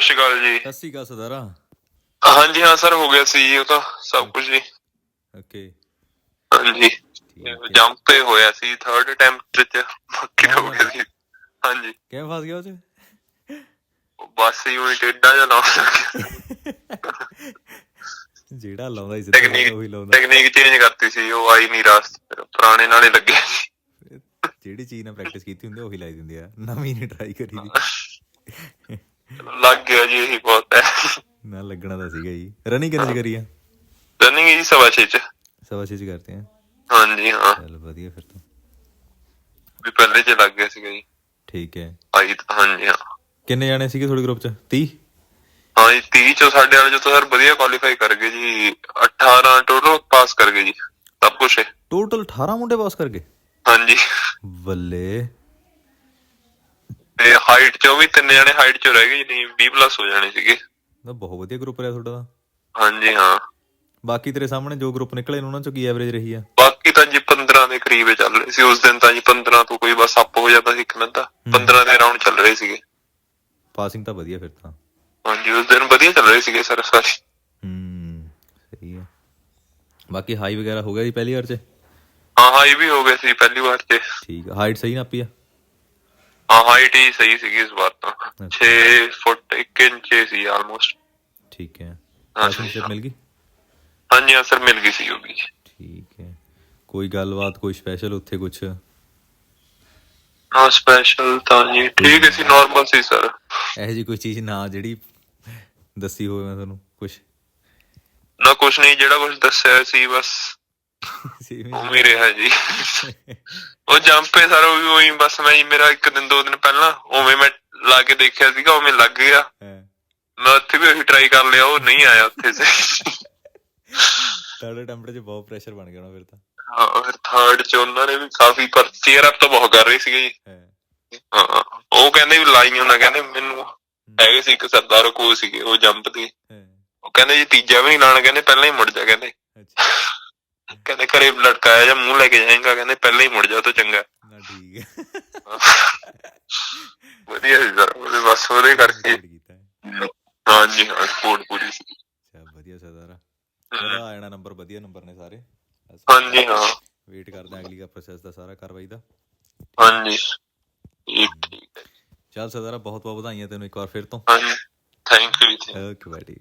ਸਤਿ ਸ਼੍ਰੀ ਅਕਾਲ ਜੀ। ਸਤਿ ਸ਼੍ਰੀ ਅਕਾਲ ਸਦਾਰਾ ਹਾਂਜੀ ਹਾਂ ਸਰ ਹੋ ਗਿਆ ਸੀ ਉਹ ਤਾਂ ਸਭ ਕੁਝ ਜੀ। ਓਕੇ। ਹਾਂਜੀ ਜੰਪ ਤੇ ਹੋਇਆ ਸੀ ਥਰਡ ਅਟੈਂਪਟ ਚ ਬਾਕੀ ਹੋ ਗਿਆ ਸੀ। ਹਾਂਜੀ। ਕਿਵੇਂ ਫਸ ਗਿਆ ਉਹ ਚ? ਬਸ ਹੀ ਟੇਡਾ ਜਿਹਾ ਲਾਉਣ ਲੱਗ ਜਿਹੜਾ ਲਾਉਂਦਾ ਸੀ ਟੈਕਨੀਕ ਉਹੀ ਲਾਉਂਦਾ। ਟੈਕਨੀਕ ਚੇਂਜ ਕਰਤੀ ਸੀ ਉਹ ਆਈ ਨਹੀਂ ਫਿਰ ਪੁਰਾਣੇ ਨਾਲੇ ਲੱਗੇ ਸੀ। ਜਿਹੜੀ ਚੀਜ਼ ਨਾਲ ਪ੍ਰੈਕਟਿਸ ਕੀਤੀ ਹੁੰਦੀ ਉਹੀ ਲਾਈ ਦਿੰਦੀ ਆ। ਨਵੀਂ ਨਹੀਂ ਟਰਾਈ ਕਰੀ ਦੀ। ਲੱਗ ਗਿਆ ਜੀ ਇਹੀ ਬਹੁਤ ਹੈ। ਨਾ ਲੱਗਣਾ ਤਾਂ ਸੀਗਾ ਜੀ। ਰਨਿੰਗ ਕਿੰਨੇ ਚ ਕਰੀ ਆ? ਰਨਿੰਗ ਜੀ ਸਵਾ ਛੇ ਚ। ਸਵਾ ਛੇ ਚ ਕਰਦੇ ਆ। ਹਾਂਜੀ ਹਾਂ। ਚੱਲ ਵਧੀਆ ਫਿਰ ਤਾਂ। ਵੀ ਪਹਿਲੇ ਚ ਲੱਗ ਗਿਆ ਸੀਗਾ ਜੀ। ਠੀਕ ਹੈ। ਆਈ ਤਾਂ ਹਾਂਜੀ ਹਾਂ। ਕਿੰਨੇ ਜਾਣੇ ਸੀਗੇ ਤੁਹਾਡੇ ਗਰੁੱਪ ਚ? 30 ਹਾਂ ਜੀ 30 ਚੋਂ ਸਾਡੇ ਵਾਲੇ ਜੋ ਤਾਂ ਸਰ ਵਧੀਆ ਕੁਆਲੀਫਾਈ ਕਰ ਗਏ ਜੀ। 18 ਟੋਟਲ ਪਾਸ ਕਰ ਗਏ ਜੀ। ਸਭ ਕੁਝ ਟੋਟਲ 18 ਮੁੰਡੇ ਪਾਸ ਕਰ ਗਏ? ਹਾਂਜੀ। ਬੱਲੇ। ਤੇ ਹਾਈਟ ਚੋਂ ਵੀ ਤਿੰਨ ਜਣੇ ਹਾਈਟ ਚੋਂ ਰਹਿ ਗਏ ਨਹੀਂ 20 ਪਲੱਸ ਹੋ ਜਾਣੇ ਸੀਗੇ। ਤਾਂ ਬਹੁਤ ਵਧੀਆ ਗਰੁੱਪ ਰਿਹਾ ਤੁਹਾਡਾ। ਤਾਂ ਹਾਂਜੀ ਹਾਂ। ਬਾਕੀ ਤੇਰੇ ਸਾਹਮਣੇ ਜੋ ਗਰੁੱਪ ਨਿਕਲੇ ਨੇ ਉਹਨਾਂ ਚੋਂ ਕੀ ਐਵਰੇਜ ਰਹੀ ਆ? ਬਾਕੀ ਤਾਂ ਜੀ 15 ਦੇ ਕਰੀਬ ਚੱਲ ਰਹੇ ਸੀ। ਉਸ ਦਿਨ ਤਾਂ ਜੀ 15 ਤੋਂ ਕੋਈ ਬਸ ਅੱਪ ਹੋ ਜਾਂਦਾ ਸੀ ਇੱਕ ਨੰਦਾ 15 ਦੇ ਰਾਉਂਡ ਚੱਲ ਰਹੇ ਸੀਗੇ। ਪਾਸਿੰਗ ਤਾਂ ਵਧੀਆ ਫਿਰ ਤਾਂ। ਹਾਂਜੀ ਉਸ ਦਿਨ ਵਧੀਆ ਚੱਲ ਰਹੇ ਸੀਗੇ ਸਰ ਸਾਰੇ। ਹੂੰ ਸਹੀ ਹੈ ਬਾਕੀ ਹਾਈ ਵਗੈਰਾ ਹੋ ਗਿਆ ਜੀ ਪਹਿਲੀ ਵਾਰ ਚ? ਹਾਂ ਹਾਈ ਵੀ ਹੋ ਗਏ ਸੀ ਪਹਿਲੀ ਵਾਰ ਤੇ ਠੀਕ ਹਾਈਟ ਸਹੀ ਨਾਪੀ ਆ? ਹਾਂ ਹਾਈਟ ਹੀ ਸਹੀ ਸੀਗੀ ਇਸ ਵਾਰ ਤਾਂ। 6 ਫੁੱਟ 1 ਇੰਚ ਸੀ ਆਲਮੋਸਟ ਠੀਕ ਹੈ। ਪਾਸਿੰਗ ਮਿਲ ਗਈ? ਹਾਂਜੀ ਹਾਂ ਸਰ ਮਿਲ ਗਈ ਸੀ ਉਹ ਵੀ। ਠੀਕ ਹੈ। ਕੋਈ ਗੱਲਬਾਤ ਕੋਈ ਸਪੈਸ਼ਲ ਉੱਥੇ ਕੁਝ ਹਾਂ ਸਪੈਸ਼ਲ ਤਾਂ ਜੀ। ਠੀਕ ਸੀ ਨਾਰਮਲ ਸੀ ਸਰ। ਇਹੋ ਜੀ ਕੋਈ ਚੀਜ਼ ਨਾ ਜਿਹੜੀ ਦੱਸੀ ਹੋਵੇ ਮੈਂ ਤੁਹਾਨੂੰ ਕੁਝ ਨਾ ਕੁਛ ਨਹੀਂ ਜਿਹੜਾ ਕੁਛ ਦੱਸਿਆ ਸੀ ਬਸ ਉਵੇਂ ਹੀ ਰਿਹਾ ਜੀ। ਉਹ ਜੰਪੇ ਸਰ ਉਹ ਵੀ ਉਹੀ ਬਸ ਮੈਂ ਜੀ ਮੇਰਾ ਇੱਕ ਦਿਨ ਦੋ ਦਿਨ ਪਹਿਲਾਂ ਉਵੇਂ ਮੈਂ ਲਾ ਕੇ ਦੇਖਿਆ ਸੀਗਾ ਉਵੇਂ ਲੱਗ ਗਿਆ। ਮੈਂ ਉੱਥੇ ਵੀ ਉਹੀ ਟਰਾਈ ਕਰ ਲਿਆ ਉਹ ਨਹੀਂ ਆਇਆ ਉੱਥੇ ਸੇ। ਥਰਡ ਅਟੈਂਪਟ 'ਚ ਬਹੁਤ ਪ੍ਰੈਸ਼ਰ ਬਣ ਗਿਆ ਨਾ ਫਿਰ ਤਾਂ। ਹਾਂ ਫਿਰ ਥਰਡ ਚ ਉਹਨਾਂ ਨੇ ਵੀ ਕਾਫੀ ਪਰ ਚੇਅਰ ਅਪ ਤਾਂ ਬਹੁਤ ਕਰ ਰਹੇ ਸੀਗੇ ਜੀ। ਹੈ। ਉਹ ਕਹਿੰਦੇ ਵੀ ਲਾਈਆਂ ਨਾ ਕਹਿੰਦੇ ਮੈਨੂੰ ਹੈਗੇ ਸੀ ਇੱਕ ਸਰਦਾਰ ਕੋ ਸੀਗੇ ਉਹ ਜੰਪ ਦੇ। ਉਹ ਕਹਿੰਦੇ ਜੀ ਤੀਜਾ ਵੀ ਨਹੀਂ ਲਾਣਾ ਕਹਿੰਦੇ ਪਹਿਲਾਂ ਹੀ ਮੁੜ ਜਾ ਕਹਿੰਦੇ। ਅੱਛਾ। ਕਹਿੰਦੇ ਘਰੇ ਲਟਕਾਇਆ ਜਾਂ ਮੂੰਹ ਲੈ ਕੇ ਜਾਏਗਾ ਕਹਿੰਦੇ ਪਹਿਲਾਂ ਹੀ ਮੁੜ ਜਾ ਤਾਂ ਚੰਗਾ। ਨਾ ਠੀਕ ਹੈ। ਵਧੀਆ ਸੀ ਸਰ ਉਹਦੇ ਬਸ ਉਹਦੇ ਕਰਕੇ। ਹੈ। ਹਾਂਜੀ ਹਾਂ ਸਪੋਰਟ ਪੂਰੀ ਸੀ। ਅੱਛਾ ਵਧੀਆ ਸਰਦਾਰਾ ਉਹਦਾ ਆ ਜਾਣਾ ਨੰਬਰ ਵਧੀਆ ਨੰਬਰ ਨੇ ਸਾਰੇ। ਹਾਂਜੀ ਹਾਂ। ਵੇਟ ਕਰਦੇ ਹਾਂ ਅਗਲੀ ਦਾ ਪ੍ਰੋਸੈਸ ਦਾ ਸਾਰਾ ਕਾਰਵਾਈ ਦਾ। ਹਾਂਜੀ ਠੀਕ ਠੀਕ ਹੈ। ਚੱਲ ਸਰਦਾਰਾ ਬਹੁਤ ਬਹੁਤ ਵਧਾਈਆਂ ਤੈਨੂੰ ਇੱਕ ਵਾਰ ਫਿਰ ਤੋਂ। ਹਾਂਜੀ ਥੈਂਕ ਯੂ ਜੀ ਓਕੇ ਬਾਈ